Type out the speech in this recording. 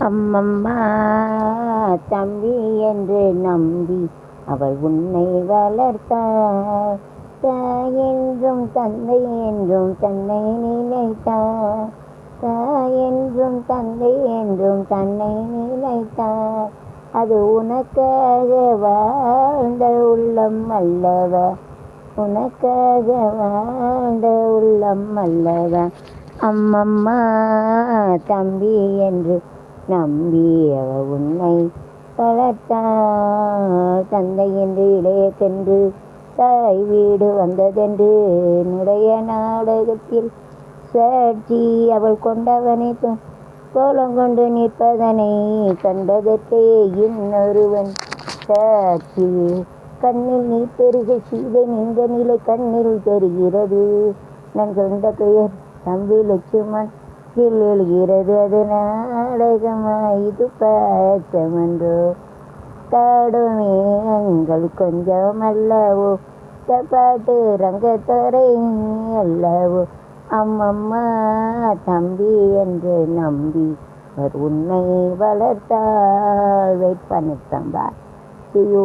அம்மம்மா தம்பி என்று நம்பி அவள் உன்னை வளர்த்தார் தாய் என்றும் தந்தை என்றும் தன்னை நினைத்தார் தாய் என்றும் தந்தை என்றும் தன்னை நினைத்தார் அது உனக்காக வாழ்ந்த உள்ளம் அல்லவா? உனக்காக வாழ்ந்த உள்ளம் அல்லவா? அம்மம்மா தம்பி என்று நம்பி அவ உன்னை வளர்த்தாள் தந்தை என்று இளையக்கென்று தாய் வீடு வந்ததென்று என்னுடைய நாடகத்தில் சாட்சி அவள் கொண்டவனை கோலம் கொண்டு நிற்பதனை கண்டதற்கே இன்னொருவன் சாட்சி கண்ணில் நீ பெருக சீதை நின்ற நிலை கண்ணில் தெரிகிறது. நான் சொந்த பெயர் தம்பி லட்சுமன். இதில் எழுகிறது அது நாடகமா இது பார்த்தமன்றோ காடுமே எங்கள் கொஞ்சம் அல்லவோ இந்த பாட்டு ரங்கத்துறை அல்லவோ. அம்மம்மா தம்பி என்று நம்பி அவர் உன்னை வளர்த்தாள் வெயிட் பண்ணிட்டேன் பா ஐயோ